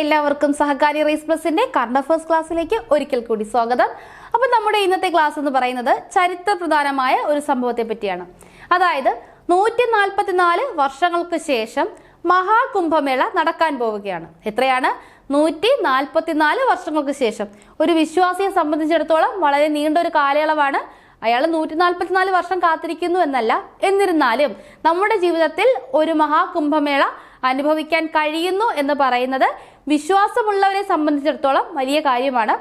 എല്ലാവർക്കും സഹകാരി റേസ് പ്ലസിന്റെ കറണ്ട് അഫേഴ്സ് ക്ലാസ്സിലേക്ക് ഒരിക്കൽ കൂടി സ്വാഗതം. അപ്പോൾ നമ്മുടെ ഇന്നത്തെ ക്ലാസ് എന്ന് പറയുന്നത് ചരിത്ര പ്രധാനമായ ഒരു സംഭവത്തെ പറ്റിയാണ്. അതായത് നൂറ്റി നാൽപ്പത്തിനാല് വർഷങ്ങൾക്ക് ശേഷം മഹാകുംഭമേള നടക്കാൻ പോവുകയാണ്. എത്രയാണ്? നൂറ്റി നാൽപ്പത്തിനാല് വർഷങ്ങൾക്ക് ശേഷം. ഒരു വിശ്വാസിയെ സംബന്ധിച്ചിടത്തോളം വളരെ നീണ്ട ഒരു കാലയളവാണ്. അയാൾ നൂറ്റി നാൽപ്പത്തിനാല് വർഷം കാത്തിരിക്കുന്നു എന്നല്ല. എന്നിരുന്നാലും നമ്മുടെ ജീവിതത്തിൽ ഒരു മഹാകുംഭമേള അനുഭവിക്കാൻ കഴിയുന്നു എന്ന് പറയുന്നത് വിശ്വാസമുള്ളവരെ സംബന്ധിച്ചിടത്തോളം വലിയ കാര്യമാണ്.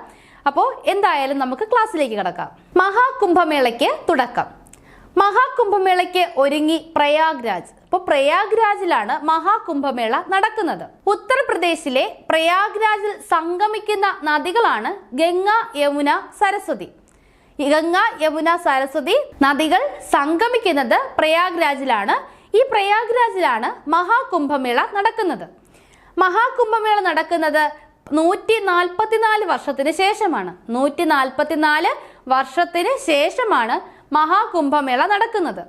അപ്പോൾ എന്തായാലും നമുക്ക് ക്ലാസ്സിലേക്ക് കിടക്കാം. മഹാകുംഭമേളയ്ക്ക് തുടക്കം. മഹാകുംഭമേളയ്ക്ക് ഒരുങ്ങി പ്രയാഗ്രാജ്. അപ്പോൾ പ്രയാഗ്രാജിലാണ് മഹാകുംഭമേള നടക്കുന്നത്. ഉത്തർപ്രദേശിലെ പ്രയാഗ്രാജിൽ സംഗമിക്കുന്ന നദികളാണ് ഗംഗ യമുന സരസ്വതി. ഗംഗ യമുന സരസ്വതി നദികൾ സംഗമിക്കുന്നത് പ്രയാഗ്രാജിലാണ്. ഈ പ്രയാഗ്രാജിലാണ് മഹാകുംഭമേള നടക്കുന്നത്. മഹാകുംഭമേള നടക്കുന്നത് നൂറ്റി നാൽപ്പത്തിനാല് വർഷത്തിന് ശേഷമാണ്. നൂറ്റി നാൽപ്പത്തിനാല് വർഷത്തിന് ശേഷമാണ് മഹാകുംഭമേള നടക്കുന്നത്.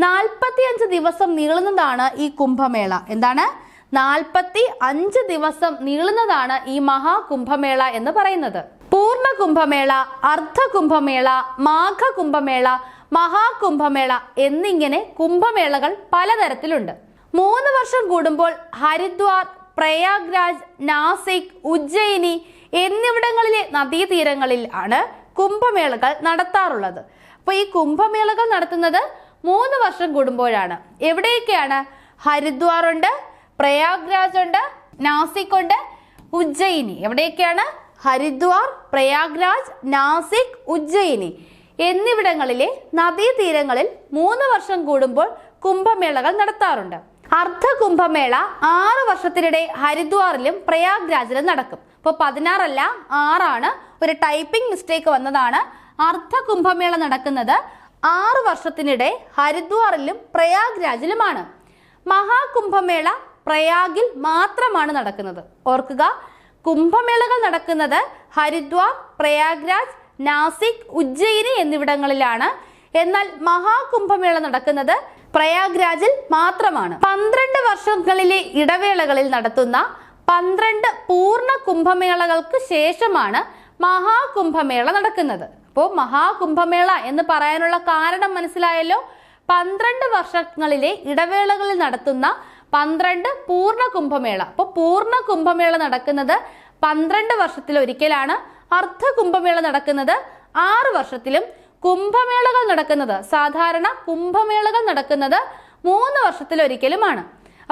നാൽപ്പത്തിയഞ്ച് ദിവസം നീളുന്നതാണ് ഈ കുംഭമേള. എന്താണ്? നാൽപ്പത്തി അഞ്ച് ദിവസം നീളുന്നതാണ് ഈ മഹാകുംഭമേള എന്ന് പറയുന്നത്. പൂർണ കുംഭമേള അർദ്ധ കുംഭമേള മാഘ കുംഭമേള മഹാകുംഭമേള എന്നിങ്ങനെ കുംഭമേളകൾ പലതരത്തിലുണ്ട്. മൂന്ന് വർഷം കൂടുമ്പോൾ ഹരിദ്വാർ പ്രയാഗ്രാജ് നാസിക് ഉജ്ജയിനി എന്നിവിടങ്ങളിലെ നദീതീരങ്ങളിൽ ആണ് കുംഭമേളകൾ നടത്താറുള്ളത്. അപ്പോൾ ഈ കുംഭമേളകൾ നടത്തുന്നത് മൂന്ന് വർഷം കൂടുമ്പോഴാണ്. എവിടെയൊക്കെയാണ്? ഹരിദ്വാർ ഉണ്ട് പ്രയാഗ്രാജ് ഉണ്ട് നാസിക് ഉണ്ട് ഉജ്ജയിനി. എവിടെയൊക്കെയാണ്? ഹരിദ്വാർ പ്രയാഗ്രാജ് നാസിക് ഉജ്ജയിനി. എന്നിവിടങ്ങളിലെ നദീതീരങ്ങളിൽ മൂന്ന് വർഷം കൂടുമ്പോൾ കുംഭമേളകൾ നടത്താറുണ്ട്. അർദ്ധ കുംഭമേള ആറ് വർഷത്തിനിടെ ഹരിദ്വാറിലും പ്രയാഗ്രാജിലും നടക്കും. ഇപ്പോൾ പതിനാറല്ല ആറാണ്. ഒരു ടൈപ്പിംഗ് മിസ്റ്റേക്ക് വന്നതാണ്. അർദ്ധ കുംഭമേള നടക്കുന്നത് ആറ് വർഷത്തിനിടെ ഹരിദ്വാറിലും പ്രയാഗ്രാജിലുമാണ്. മഹാകുംഭമേള പ്രയാഗിൽ മാത്രമാണ് നടക്കുന്നത്. ഓർക്കുക കുംഭമേളകൾ നടക്കുന്നത് ഹരിദ്വാർ പ്രയാഗ്രാജ് നാസിക് ഉജ്ജയിനി എന്നിവിടങ്ങളിലാണ്. എന്നാൽ മഹാകുംഭമേള നടക്കുന്നത് പ്രയാഗ്രാജിൽ മാത്രമാണ്. പന്ത്രണ്ട് വർഷങ്ങളിലെ ഇടവേളകളിൽ നടത്തുന്ന പന്ത്രണ്ട് പൂർണ കുംഭമേളകൾക്ക് ശേഷമാണ് മഹാകുംഭമേള നടക്കുന്നത്. അപ്പോൾ മഹാകുംഭമേള എന്ന് പറയാനുള്ള കാരണം മനസ്സിലായല്ലോ? പന്ത്രണ്ട് വർഷങ്ങളിലെ ഇടവേളകളിൽ നടത്തുന്ന പന്ത്രണ്ട് പൂർണ കുംഭമേള. അപ്പോൾ പൂർണ കുംഭമേള നടക്കുന്നത് പന്ത്രണ്ട് വർഷത്തിൽ ഒരിക്കലാണ് അർദ്ധ കുംഭമേള നടക്കുന്നത് ആറ് വർഷത്തിലും കുംഭമേളകൾ നടക്കുന്നത് സാധാരണ കുംഭമേളകൾ നടക്കുന്നത് മൂന്ന് വർഷത്തിലൊരിക്കലുമാണ്.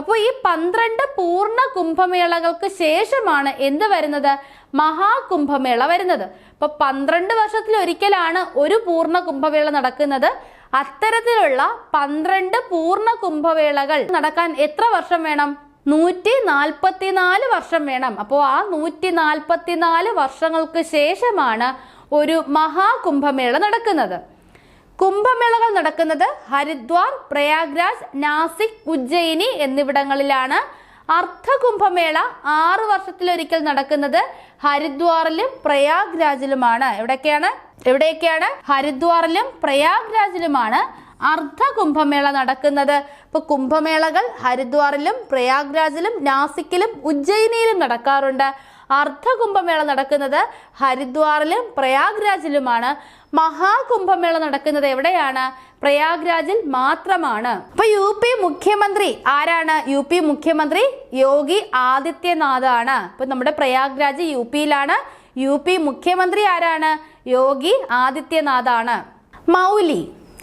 അപ്പോൾ ഈ പന്ത്രണ്ട് പൂർണ കുംഭമേളകൾക്ക് ശേഷമാണ് എന്ത് വരുന്നത്? മഹാകുംഭമേള വരുന്നത്. അപ്പൊ പന്ത്രണ്ട് വർഷത്തിലൊരിക്കലാണ് ഒരു പൂർണ കുംഭമേള നടക്കുന്നത്. അത്തരത്തിലുള്ള പന്ത്രണ്ട് പൂർണ കുംഭമേളകൾ നടക്കാൻ എത്ര വർഷം വേണം? നൂറ്റി നാൽപ്പത്തിനാല് വർഷം വേണം. അപ്പോൾ ആ നൂറ്റി നാൽപ്പത്തിനാല് വർഷങ്ങൾക്ക് ശേഷമാണ് ഒരു മഹാകുംഭമേള നടക്കുന്നത്. കുംഭമേളകൾ നടക്കുന്നത് ഹരിദ്വാർ പ്രയാഗ്രാജ് നാസിക് ഉജ്ജയിനി എന്നിവിടങ്ങളിലാണ്. അർദ്ധകുംഭമേള ആറ് വർഷത്തിലൊരിക്കൽ നടക്കുന്നത് ഹരിദ്വാറിലും പ്രയാഗ്രാജിലുമാണ്. എവിടെയൊക്കെയാണ് എവിടെയൊക്കെയാണ് ഹരിദ്വാറിലും പ്രയാഗ്രാജിലുമാണ്. അർദ്ധ കുംഭമേള നടക്കുന്നത്. ഇപ്പൊ കുംഭമേളകൾ ഹരിദ്വാറിലും പ്രയാഗ്രാജിലും നാസിക്കിലും ഉജ്ജയിനിയിലും നടക്കാറുണ്ട്. അർദ്ധ കുംഭമേള നടക്കുന്നത് ഹരിദ്വാറിലും പ്രയാഗ്രാജിലുമാണ്. മഹാകുംഭമേള നടക്കുന്നത് എവിടെയാണ്? പ്രയാഗ്രാജിൽ മാത്രമാണ്. ഇപ്പൊ യു പി മുഖ്യമന്ത്രി ആരാണ്? യു പി മുഖ്യമന്ത്രി യോഗി ആദിത്യനാഥ് ആണ് ഇപ്പൊ നമ്മുടെ പ്രയാഗ്രാജ് യു പിയിലാണ്. യു പി മുഖ്യമന്ത്രി ആരാണ്? യോഗി ആദിത്യനാഥ് ആണ് മൗലി.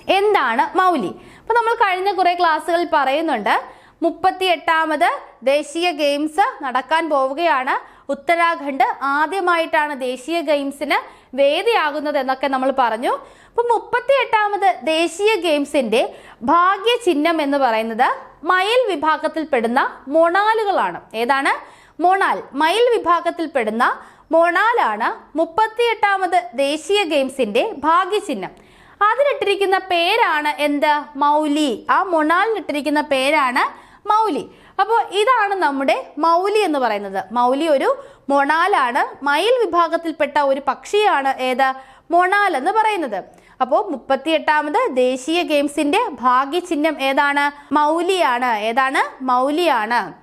എന്താണ് മൗലി? അപ്പൊ നമ്മൾ കഴിഞ്ഞ കുറേ ക്ലാസ്സുകളിൽ പറയുന്നുണ്ട് മുപ്പത്തി എട്ടാമത് ദേശീയ ഗെയിംസ് നടക്കാൻ പോവുകയാണ്. ഉത്തരാഖണ്ഡ് ആദ്യമായിട്ടാണ് ദേശീയ ഗെയിംസിന് വേദിയാകുന്നത് എന്നൊക്കെ നമ്മൾ പറഞ്ഞു. അപ്പൊ മുപ്പത്തി എട്ടാമത് ദേശീയ ഗെയിംസിന്റെ ഭാഗ്യ ചിഹ്നം എന്ന് പറയുന്നത് മയിൽ വിഭാഗത്തിൽപ്പെടുന്ന മൊണാലുകളാണ്. ഏതാണ്? മൊണാൽ. മയിൽ വിഭാഗത്തിൽപ്പെടുന്ന മൊണാലാണ് മുപ്പത്തി എട്ടാമത് ദേശീയ ഗെയിംസിന്റെ ഭാഗ്യചിഹ്നം. അതിനിട്ടിരിക്കുന്ന പേരാണ് എന്ത്? മൗലി. ആ മൊണാലിനിട്ടിരിക്കുന്ന പേരാണ് മൗലി. അപ്പോൾ ഇതാണ് നമ്മുടെ മൗലി എന്ന് പറയുന്നത്. മൗലി ഒരു മൊണാലാണ്. മയിൽ വിഭാഗത്തിൽപ്പെട്ട ഒരു പക്ഷിയാണ് ഏത്? മൊണാൽ എന്ന് പറയുന്നത്. അപ്പോൾ മുപ്പത്തിയെട്ടാമത് ദേശീയ ഗെയിംസിന്റെ ഭാഗ്യചിഹ്നം ഏതാണ്? മൗലിയാണ്. ഏതാണ്? മൗലിയാണ്.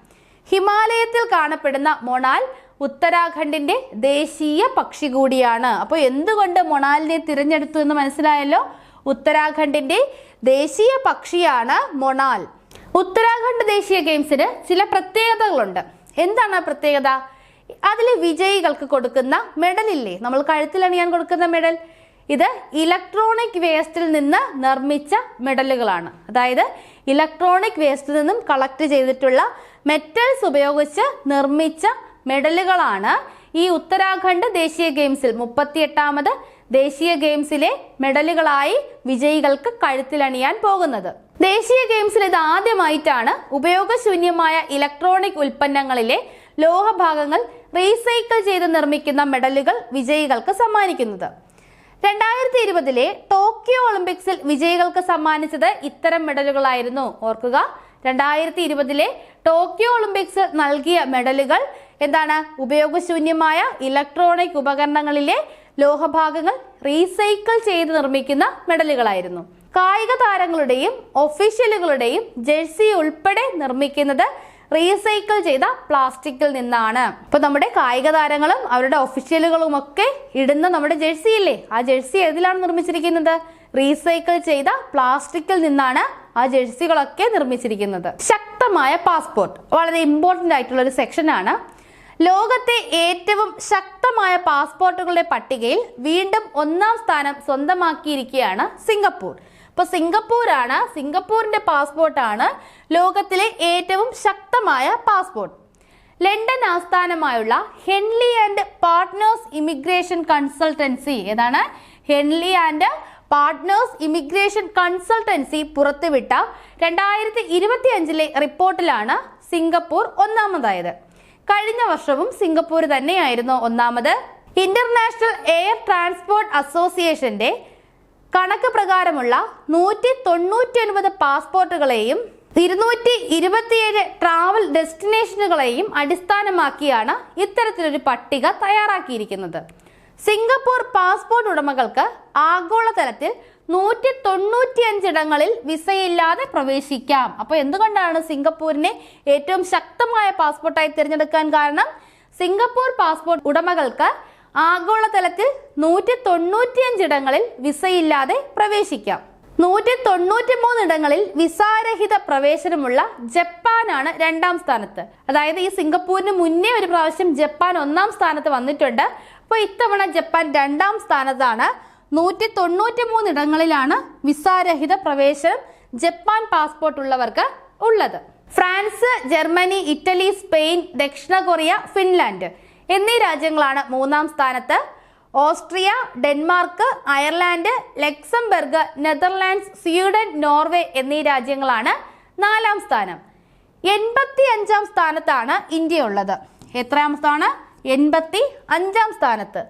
ഹിമാലയത്തിൽ കാണപ്പെടുന്ന മൊണാൽ ഉത്തരാഖണ്ഡിന്റെ ദേശീയ പക്ഷി കൂടിയാണ്. അപ്പോൾ എന്തുകൊണ്ട് മൊണാലിനെ തിരഞ്ഞെടുത്തു എന്ന് മനസ്സിലായല്ലോ? ഉത്തരാഖണ്ഡിന്റെ ദേശീയ പക്ഷിയാണ് മൊണാൽ. ഉത്തരാഖണ്ഡ് ദേശീയ ഗെയിംസിന് ചില പ്രത്യേകതകളുണ്ട്. എന്താണ് ആ പ്രത്യേകത? അതിൽ വിജയികൾക്ക് കൊടുക്കുന്ന മെഡലില്ലേ? നമ്മൾ കഴുത്തിലണിയാൻ കൊടുക്കുന്ന മെഡൽ. ഇത് ഇലക്ട്രോണിക് വേസ്റ്റിൽ നിന്ന് നിർമ്മിച്ച മെഡലുകളാണ്. അതായത് ഇലക്ട്രോണിക് വേസ്റ്റിൽ നിന്നും കളക്ട് ചെയ്തിട്ടുള്ള മെറ്റൽസ് ഉപയോഗിച്ച് നിർമ്മിച്ച മെഡലുകളാണ്. ഈ ഉത്തരാഖണ്ഡ് ദേശീയ ഗെയിംസിൽ മുപ്പത്തിയെട്ടാമത് ദേശീയ ഗെയിംസിലെ മെഡലുകളായി വിജയികൾക്ക് കഴുത്തിലണിയാൻ പോകുന്നത്. ദേശീയ ഗെയിംസിൽ ഇത് ആദ്യമായിട്ടാണ് ഉപയോഗശൂന്യമായ ഇലക്ട്രോണിക് ഉൽപ്പന്നങ്ങളിലെ ലോഹഭാഗങ്ങൾ റീസൈക്കിൾ ചെയ്ത് നിർമ്മിക്കുന്ന മെഡലുകൾ വിജയികൾക്ക് സമ്മാനിക്കുന്നത്. രണ്ടായിരത്തി ഇരുപതിലെ ടോക്കിയോ ഒളിമ്പിക്സിൽ വിജയികൾക്ക് സമ്മാനിച്ചത് ഇത്തരം മെഡലുകളായിരുന്നു. ഓർക്കുക രണ്ടായിരത്തി ഇരുപതിലെ ടോക്കിയോ ഒളിമ്പിക്സ് നൽകിയ മെഡലുകൾ എന്താണ്? ഉപയോഗശൂന്യമായ ഇലക്ട്രോണിക് ഉപകരണങ്ങളിലെ ലോഹഭാഗങ്ങൾ റീസൈക്കിൾ ചെയ്ത് നിർമ്മിക്കുന്ന മെഡലുകളായിരുന്നു. കായിക താരങ്ങളുടെയും ഒഫീഷ്യലുകളുടെയും ജേഴ്സി ഉൾപ്പെടെ നിർമ്മിക്കുന്നത് റീസൈക്കിൾ ചെയ്ത പ്ലാസ്റ്റിക്കിൽ നിന്നാണ്. ഇപ്പൊ നമ്മുടെ കായിക താരങ്ങളും അവരുടെ ഒഫീഷ്യലുകളും ഒക്കെ ഇടുന്ന നമ്മുടെ ജേഴ്സി ഇല്ലേ ആ ജേഴ്സി ഏതിലാണ് നിർമ്മിച്ചിരിക്കുന്നത്? റീസൈക്കിൾ ചെയ്ത പ്ലാസ്റ്റിക്കിൽ നിന്നാണ് ആ ജേഴ്സികളൊക്കെ നിർമ്മിച്ചിരിക്കുന്നത്. ശക്തമായ പാസ്പോർട്ട്. വളരെ ഇമ്പോർട്ടന്റ് ആയിട്ടുള്ള ഒരു സെക്ഷനാണ്. ലോകത്തെ ഏറ്റവും ശക്തമായ പാസ്പോർട്ടുകളുടെ പട്ടികയിൽ വീണ്ടും ഒന്നാം സ്ഥാനം സ്വന്തമാക്കിയിരിക്കുകയാണ് സിംഗപ്പൂർ. ഇപ്പൊ സിംഗപ്പൂരാണ് സിംഗപ്പൂരിന്റെ പാസ്പോർട്ടാണ് ലോകത്തിലെ ഏറ്റവും ശക്തമായ പാസ്പോർട്ട്. ലണ്ടൻ ആസ്ഥാനമായുള്ള Henley and partners immigration consultancy ഏതാണ്? Henley and partners immigration consultancy പുറത്തുവിട്ട രണ്ടായിരത്തി ഇരുപത്തി അഞ്ചിലെ റിപ്പോർട്ടിലാണ് സിംഗപ്പൂർ ഒന്നാമതായത്. കഴിഞ്ഞ വർഷവും സിംഗപ്പൂർ തന്നെയായിരുന്നു ഒന്നാമത്. ഇന്റർനാഷണൽ എയർ ട്രാൻസ്പോർട്ട് അസോസിയേഷന്റെ കണക്ക് പ്രകാരമുള്ള നൂറ്റി തൊണ്ണൂറ്റി ഒൻപത് പാസ്പോർട്ടുകളെയും ഇരുന്നൂറ്റി ഇരുപത്തിയേഴ് ട്രാവൽ ഡെസ്റ്റിനേഷനുകളെയും അടിസ്ഥാനമാക്കിയാണ് ഇത്തരത്തിലൊരു പട്ടിക തയ്യാറാക്കിയിരിക്കുന്നത്. സിംഗപ്പൂർ പാസ്പോർട്ട് ഉടമകൾക്ക് ആഗോളതലത്തിൽ നൂറ്റി തൊണ്ണൂറ്റിയഞ്ചിടങ്ങളിൽ വിസയില്ലാതെ പ്രവേശിക്കാം. അപ്പോൾ എന്തുകൊണ്ടാണ് സിംഗപ്പൂരിനെ ഏറ്റവും ശക്തമായ പാസ്പോർട്ടായി തിരഞ്ഞെടുക്കാൻ കാരണം? സിംഗപ്പൂർ പാസ്പോർട്ട് ഉടമകൾക്ക് ആഗോളതലത്തിൽ നൂറ്റി തൊണ്ണൂറ്റിയഞ്ചിടങ്ങളിൽ വിസയില്ലാതെ പ്രവേശിക്കാം. നൂറ്റി തൊണ്ണൂറ്റി മൂന്നിടങ്ങളിൽ വിസാരഹിത പ്രവേശനമുള്ള ജപ്പാനാണ് രണ്ടാം സ്ഥാനത്ത്. അതായത് ഈ സിംഗപ്പൂരിന് മുന്നേ ഒരു പ്രാവശ്യം ജപ്പാൻ ഒന്നാം സ്ഥാനത്ത് വന്നിട്ടുണ്ട്. അപ്പോൾ ഇത്തവണ ജപ്പാൻ രണ്ടാം സ്ഥാനത്താണ് നൂറ്റി തൊണ്ണൂറ്റി മൂന്നിടങ്ങളിലാണ് വിസാരഹിത പ്രവേശനം ജപ്പാൻ പാസ്പോർട്ട് ഉള്ളവർക്ക് ഉള്ളത്. ഫ്രാൻസ് ജർമ്മനി ഇറ്റലി സ്പെയിൻ ദക്ഷിണ കൊറിയ ഫിൻലാൻഡ് എന്നീ രാജ്യങ്ങളാണ് മൂന്നാം സ്ഥാനത്ത്. Austria Denmark Ireland Luxembourg Netherlands Sweden Norway എന്നീ രാജ്യങ്ങളാണ് നാലാം സ്ഥാനം. എൺപത്തി അഞ്ചാം സ്ഥാനത്താണ് ഇന്ത്യ ഉള്ളത്. എത്രാം സ്ഥാനം? എൺപത്തി അഞ്ചാം സ്ഥാനത്ത്.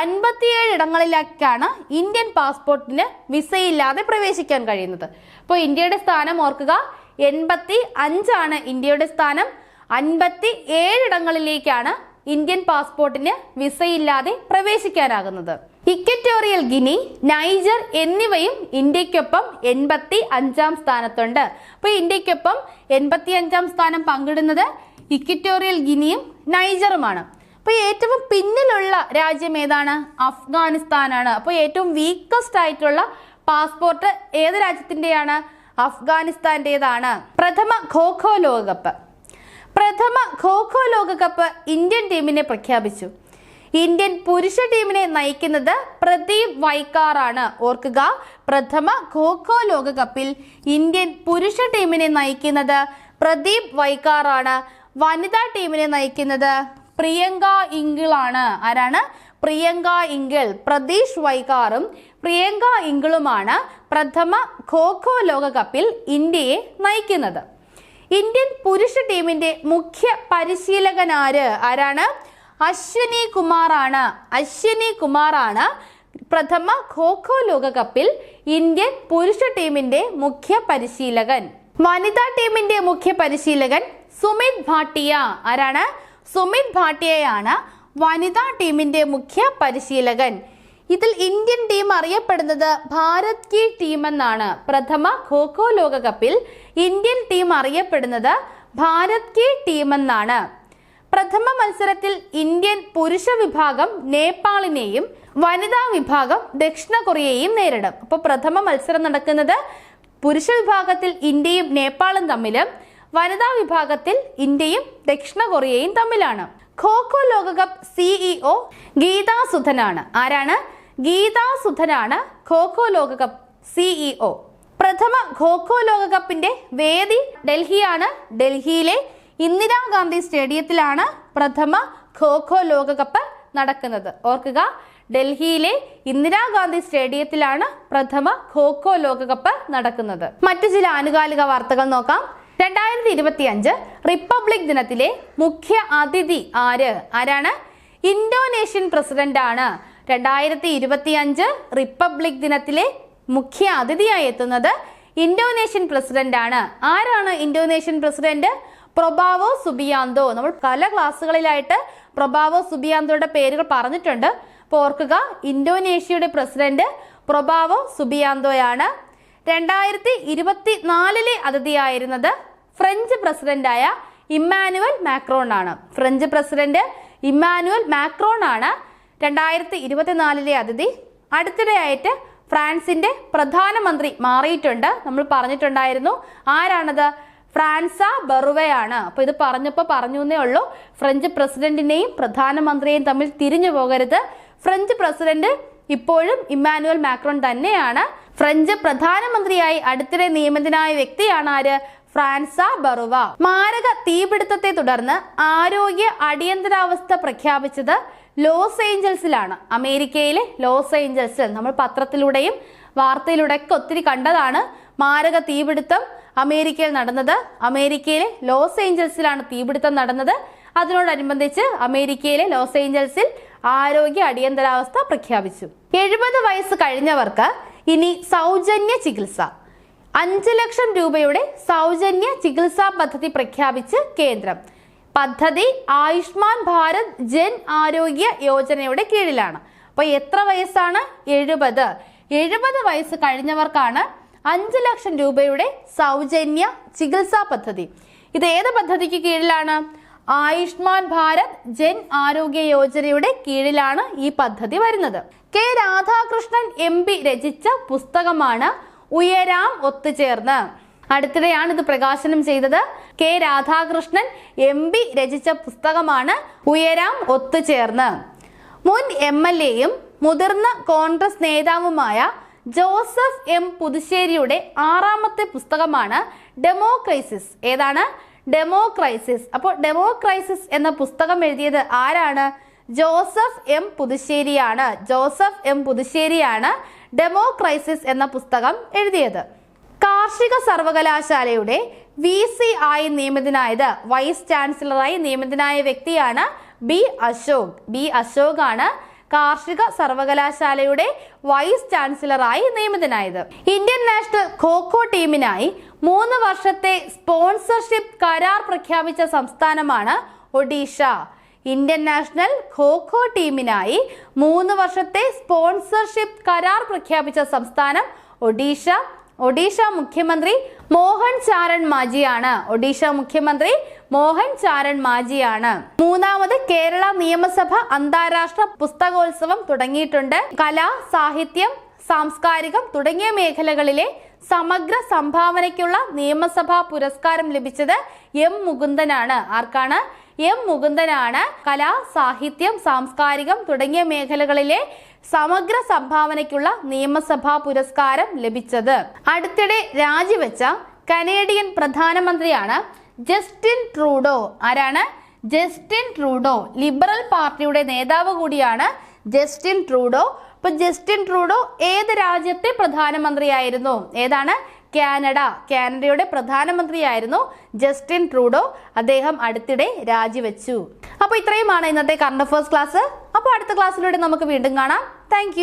അൻപത്തിയേഴ് ഇടങ്ങളിലേക്കാണ് ഇന്ത്യൻ പാസ്പോർട്ടിന് വിസയില്ലാതെ പ്രവേശിക്കാൻ കഴിയുന്നത്. അപ്പോൾ ഇന്ത്യയുടെ സ്ഥാനം ഓർക്കുക എൺപത്തി അഞ്ചാണ് ഇന്ത്യയുടെ സ്ഥാനം. അൻപത്തി ഏഴിടങ്ങളിലേക്കാണ് ഇന്ത്യൻ പാസ്പോർട്ടിന് വിസയില്ലാതെ പ്രവേശിക്കാനാകുന്നത്. ഇക്വറ്റോറിയൽ ഗിനി നൈജർ എന്നിവയും ഇന്ത്യക്കൊപ്പം എൺപത്തി അഞ്ചാം സ്ഥാനത്തുണ്ട്. അപ്പോൾ ഇന്ത്യക്കൊപ്പം എൺപത്തി അഞ്ചാം സ്ഥാനം പങ്കിടുന്നത് ഇക്വറ്റോറിയൽ ഗിനിയും നൈജറുമാണ്. അപ്പോൾ ഏറ്റവും പിന്നിലുള്ള രാജ്യം ഏതാണ്? അഫ്ഗാനിസ്ഥാനാണ്. അപ്പോൾ ഏറ്റവും വീക്കസ്റ്റ് ആയിട്ടുള്ള പാസ്പോർട്ട് ഏത് രാജ്യത്തിന്റെയാണ് അഫ്ഗാനിസ്ഥാന്റെതാണ് പ്രഥമ ഖോഖോ ലോകകപ്പ്. പ്രഥമ ഖോഖോ ലോകകപ്പ് ഇന്ത്യൻ ടീമിനെ പ്രഖ്യാപിച്ചു. ഇന്ത്യൻ പുരുഷ ടീമിനെ നയിക്കുന്നത് പ്രദീപ് വൈക്കാറാണ്. ഓർക്കുക പ്രഥമ ഖോഖോ ലോകകപ്പിൽ ഇന്ത്യൻ പുരുഷ ടീമിനെ നയിക്കുന്നത് പ്രദീപ് വൈക്കാറാണ്. വനിതാ ടീമിനെ നയിക്കുന്നത് പ്രിയങ്ക ഇംഗിളാണ് ആരാണ്? പ്രിയങ്ക ഇംഗിൾ പ്രതീഷ് വൈകാറും. പ്രിയങ്ക ഇംഗിളുമാണ് പ്രഥമ ഖോഖോ ലോകകപ്പിൽ ഇന്ത്യയെ നയിക്കുന്നത്. ഇന്ത്യൻ പുരുഷ ടീമിന്റെ മുഖ്യ പരിശീലകനാര് ആരാണ്? അശ്വിനി കുമാറാണ്. അശ്വിനി കുമാറാണ് പ്രഥമ ഖോഖോ ലോകകപ്പിൽ ഇന്ത്യൻ പുരുഷ ടീമിന്റെ മുഖ്യ പരിശീലകൻ. വനിതാ ടീമിന്റെ മുഖ്യ പരിശീലകൻ സുമിത് ഭാട്ടിയ ആരാണ്? സുമിത് ഭാട്ടിയയാണ് വനിതാ ടീമിന്റെ മുഖ്യ പരിശീലകൻ. ഇതിൽ ഇന്ത്യൻ ടീം അറിയപ്പെടുന്നത് ഭാരത് കി ടീം എന്നാണ് പ്രഥമ ഖോഖോ ലോകകപ്പിൽ ഇന്ത്യൻ ടീം അറിയപ്പെടുന്നത് ഭാരത് കി ടീം എന്നാണ് പ്രഥമ മത്സരത്തിൽ ഇന്ത്യൻ പുരുഷ വിഭാഗം നേപ്പാളിനെയും വനിതാ വിഭാഗം ദക്ഷിണ കൊറിയയെയും നേരിടും. അപ്പോൾ പ്രഥമ മത്സരം നടക്കുന്നത് പുരുഷ വിഭാഗത്തിൽ ഇന്ത്യയും നേപ്പാളും തമ്മിലും വനിതാ വിഭാഗത്തിൽ ഇന്ത്യയും ദക്ഷിണ കൊറിയയും തമ്മിലാണ്. ഖോഖോ ലോകകപ്പ് സിഇഒ ഗീതാ സുധനാണ്. ആരാണ്? ഗീതാ സുധനാണ് ഖോഖോ ലോകകപ്പ് സിഇഒ പ്രഥമ ഖോഖോ ലോകകപ്പിന്റെ വേദി ഡൽഹിയാണ്. ഡൽഹിയിലെ ഇന്ദിരാഗാന്ധി സ്റ്റേഡിയത്തിലാണ് പ്രഥമ ഖോഖോ ലോകകപ്പ് നടക്കുന്നത്. ഓർക്കുക ഡൽഹിയിലെ ഇന്ദിരാഗാന്ധി സ്റ്റേഡിയത്തിലാണ് പ്രഥമ ഖോഖോ ലോകകപ്പ് നടക്കുന്നത്. മറ്റു ചില ആനുകാലിക വാർത്തകൾ നോക്കാം. രണ്ടായിരത്തി ഇരുപത്തി അഞ്ച് റിപ്പബ്ലിക് ദിനത്തിലെ മുഖ്യ അതിഥി ആര്? ആരാണ്? ഇന്തോനേഷ്യൻ പ്രസിഡന്റ് ആണ് രണ്ടായിരത്തി ഇരുപത്തി അഞ്ച് റിപ്പബ്ലിക് ദിനത്തിലെ മുഖ്യ അതിഥിയായി എത്തുന്നത് പ്രസിഡന്റ് ആണ് ആരാണ് ഇന്തോനേഷ്യൻ പ്രസിഡന്റ്? പ്രൊബാവോ സുബിയാന്തോ. നമ്മൾ പല ക്ലാസ്സുകളിലായിട്ട് പ്രൊബാവോ സുബിയാന്തോയുടെ പേരുകൾ പറഞ്ഞിട്ടുണ്ട്. അപ്പോൾ ഓർക്കുക ഇന്തോനേഷ്യയുടെ പ്രസിഡന്റ് പ്രൊബാവോ സുബിയാന്തോയാണ്. രണ്ടായിരത്തി ഇരുപത്തി നാലിലെ അതിഥിയായിരുന്നത് ഫ്രഞ്ച് പ്രസിഡന്റായ ഇമ്മാനുവൽ മാക്രോൺ ആണ് ഫ്രഞ്ച് പ്രസിഡന്റ് ഇമ്മാനുവൽ മാക്രോൺ ആണ് രണ്ടായിരത്തി ഇരുപത്തിനാലിലെ അതിഥി. അടുത്തിടെയായിട്ട് ഫ്രാൻസിന്റെ പ്രധാനമന്ത്രി മാറിയിട്ടുണ്ട്. നമ്മൾ പറഞ്ഞിട്ടുണ്ടായിരുന്നു ആരാണത്? ഫ്രാൻസ ബെറുവയാണ്. അപ്പോൾ ഇത് പറഞ്ഞപ്പോൾ പറഞ്ഞു എന്നേ ഉള്ളൂ. ഫ്രഞ്ച് പ്രസിഡന്റിനെയും പ്രധാനമന്ത്രിയെയും തമ്മിൽ തിരിഞ്ഞു പോകരുത്. ഫ്രഞ്ച് പ്രസിഡന്റ് ഇപ്പോഴും ഇമ്മാനുവൽ മാക്രോൺ തന്നെയാണ്. ഫ്രഞ്ച് പ്രധാനമന്ത്രിയായി അടുത്തിടെ നിയമിതനായ വ്യക്തിയാണ് ആര്? ഫ്രാൻസ ബറുവ. മാരക തീപിടുത്തത്തെ തുടർന്ന് ആരോഗ്യ അടിയന്തരാവസ്ഥ പ്രഖ്യാപിച്ചത് ലോസ് ഏഞ്ചൽസിലാണ്. അമേരിക്കയിലെ ലോസ് ഏഞ്ചൽസിൽ നമ്മൾ പത്രത്തിലൂടെയും വാർത്തയിലൂടെയൊക്കെ ഒത്തിരി കണ്ടതാണ് മാരക തീപിടുത്തം അമേരിക്കയിൽ നടന്നത്. അമേരിക്കയിലെ ലോസ് ഏഞ്ചൽസിലാണ് തീപിടുത്തം നടന്നത്. അതിനോടനുബന്ധിച്ച് അമേരിക്കയിലെ ലോസ് ഏഞ്ചൽസിൽ ആരോഗ്യ അടിയന്തരാവസ്ഥ പ്രഖ്യാപിച്ചു. എഴുപത് വയസ്സ് കഴിഞ്ഞവർക്ക് ഇനി സൗജന്യ ചികിത്സ. അഞ്ച് ലക്ഷം രൂപയുടെ സൗജന്യ ചികിത്സാ പദ്ധതി പ്രഖ്യാപിച്ച് കേന്ദ്രം. പദ്ധതി ആയുഷ്മാൻ ഭാരത് ജൻ ആരോഗ്യ യോജനയുടെ കീഴിലാണ്. അപ്പോൾ എത്ര വയസ്സാണ്? എഴുപത്. എഴുപത് വയസ്സ് കഴിഞ്ഞവർക്കാണ് അഞ്ച് ലക്ഷം രൂപയുടെ സൗജന്യ ചികിത്സാ പദ്ധതി. ഇത് ഏത് പദ്ധതിക്ക് കീഴിലാണ്? ആയുഷ്മാൻ ഭാരത് ജൻ ആരോഗ്യ യോജനയുടെ കീഴിലാണ് ഈ പദ്ധതി വരുന്നത്. കെ രാധാകൃഷ്ണൻ എം രചിച്ച പുസ്തകമാണ് ഉയരാം ഒത്തുചേർന്ന്. അടുത്തിടെയാണ് ഇത് പ്രകാശനം ചെയ്തത്. കെ രാധാകൃഷ്ണൻ എം പി രചിച്ച പുസ്തകമാണ് ഉയരാം ഒത്തുചേർന്ന്. മുൻ എം എൽ എയും മുതിർന്ന കോൺഗ്രസ് നേതാവുമായ ജോസഫ് എം പുതുശ്ശേരിയുടെ ആറാമത്തെ പുസ്തകമാണ് ഡെമോക്രൈസിസ്. ഏതാണ്? ഡെമോക്രൈസിസ്. അപ്പോൾ ഡെമോക്രൈസിസ് എന്ന പുസ്തകം എഴുതിയത് ആരാണ്? ജോസഫ് എം പുതുശ്ശേരിയാണ്. ജോസഫ് എം പുതുശ്ശേരിയാണ് ഡെമോക്രൈസിസ് എന്ന പുസ്തകം എഴുതിയത്. കാർഷിക സർവകലാശാലയുടെ വി സി ആയി നിയമിതനായത് വൈസ് ചാൻസലറായി നിയമിതനായ വ്യക്തിയാണ് ബി അശോക്. ബി അശോക് ആണ് കാർഷിക സർവകലാശാലയുടെ വൈസ് ചാൻസലറായി നിയമിതനായത്. ഇന്ത്യൻ നാഷണൽ ഖോഖോ ടീമിനായി മൂന്ന് വർഷത്തെ സ്പോൺസർഷിപ്പ് കരാർ പ്രഖ്യാപിച്ച സംസ്ഥാനമാണ് ഒഡീഷ. ഇന്ത്യൻ നാഷണൽ ഖോഖോ ടീമിനായി മൂന്ന് വർഷത്തെ സ്പോൺസർഷിപ്പ് കരാർ പ്രഖ്യാപിച്ച സംസ്ഥാനം ഒഡീഷ. ഒഡീഷ മുഖ്യമന്ത്രി മോഹൻ ചാരൺ മാജിയാണ്. ഒഡീഷ മുഖ്യമന്ത്രി മോഹൻ ചാരൺ മാജിയാണ്. മൂന്നാമത് കേരള നിയമസഭ അന്താരാഷ്ട്ര പുസ്തകോത്സവം തുടങ്ങിയിട്ടുണ്ട്. കല സാഹിത്യം സാംസ്കാരികം തുടങ്ങിയ മേഖലകളിലെ സമഗ്ര സംഭാവനയ്ക്കുള്ള നിയമസഭാ പുരസ്കാരം ലഭിച്ചത് എം മുകുന്ദനാണ്. ആർക്കാണ്? എം മുകുന്ദനാണ്. കല സാഹിത്യം സാംസ്കാരികം തുടങ്ങിയ മേഖലകളിലെ സമഗ്ര സംഭാവനയ്ക്കുള്ള നിയമസഭാ പുരസ്കാരം ലഭിച്ചത്. അടുത്തിടെ രാജിവെച്ച കനേഡിയൻ പ്രധാനമന്ത്രിയാണ് ജസ്റ്റിൻ ട്രൂഡോ. ആരാണ്? Justin Trudeau. ലിബറൽ പാർട്ടിയുടെ നേതാവ് കൂടിയാണ് ജസ്റ്റിൻ ട്രൂഡോ. ഇപ്പൊ ജസ്റ്റിൻ ട്രൂഡോ ഏത് രാജ്യത്തെ പ്രധാനമന്ത്രിയായിരുന്നു? ഏതാണ്? കാനഡ. കാനഡയുടെ പ്രധാനമന്ത്രിയായിരുന്നു ജസ്റ്റിൻ ട്രൂഡോ. അദ്ദേഹം അടുത്തിടെ രാജിവെച്ചു. അപ്പോൾ ഇത്രയുമാണ് ഇന്നത്തെ കറണ്ട് അഫേഴ്സ് ക്ലാസ് അപ്പോൾ അടുത്ത ക്ലാസ്സിലൂടെ നമുക്ക് വീണ്ടും കാണാം. താങ്ക്